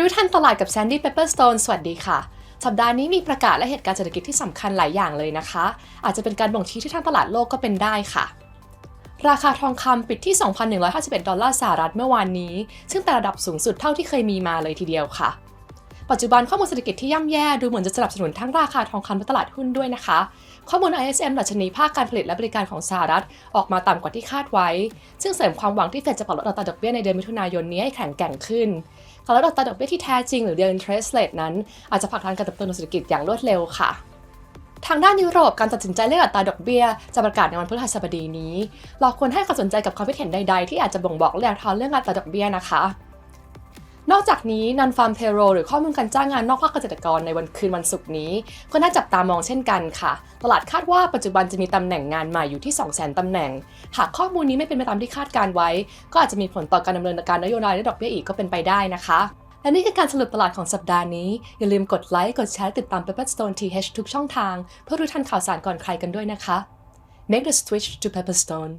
รู้ทันตลาดกับแซนดี้เปเปอร์สโตนสวัสดีค่ะ สัปดาห์นี้มีประกาศและเหตุการณ์เศรษฐกิจที่สำคัญหลายอย่างเลยนะคะ อาจจะเป็นการบ่งชี้ที่ทางตลาดโลกก็เป็นได้ค่ะ ราคาทองคำปิดที่ 2,151 ดอลลาร์สหรัฐเมื่อวานนี้ ซึ่งแต่ระดับสูงสุดเท่าที่เคยมีมาเลยทีเดียวค่ะ ปัจจุบันข้อมูลเศรษฐกิจที่ย่ำแย่ดูเหมือนจะสนับสนุนทั้งราคาทองคำและตลาดหุ้นด้วยนะคะ ข้อมูล ISM ดัชนีภาคการผลิตและบริการของสหรัฐ ออกมาต่ำกว่าที่คาดไว้ ซึ่งเสริมความหวังที่เฟดจะปรับลดอัตราดอกเบี้ยในเดือนมิถุนายนนี้ให้แข็งแกร่งขึ้นการลดอัตราดอกเบี้ยที่แท้จริงหรือ real interest rate นั้น อาจจะผลักดันการเติบโตทางเศรษฐกิจอย่างรวดเร็วค่ะทางด้านยุโรปการตัดสินใจเลือกอัตราดอกเบี้ยจะประกาศในวันพฤหัสบดีนี้ เราควรให้ความสนใจกับความคิดเห็นใด ๆ ที่อาจจะบ่งบอกแนวทางเรื่องอัตราดอกเบี้ยนะคะ นอกจากนี้ non farm payroll หรือข้อมูลการจ้างงานนอกภาคเกษตรกรในวันคืนวันศุกร์นี้ ก็น่าจับตามองเช่นกันค่ะ ตลาดคาดว่าปัจจุบันจะมีตำแหน่งงานใหม่อยู่ที่ 200,000ตำแหน่ง หากข้อมูลนี้ไม่เป็นไปตามที่คาดการไว้ ก็อาจจะมีผลต่อการดำเนินการนโยบายและดอกเบี้ยอีกก็เป็นไปได้นะคะและนี่คือการสรุปตลาดของสัปดาห์นี้ อย่าลืมกดไลค์ กดแชร์ติดตาม Pepperstone TH ทุกช่องทาง เพื่อรู้ทันข่าวสารก่อนใครกันด้วยนะคะ Make the switch to Pepperstone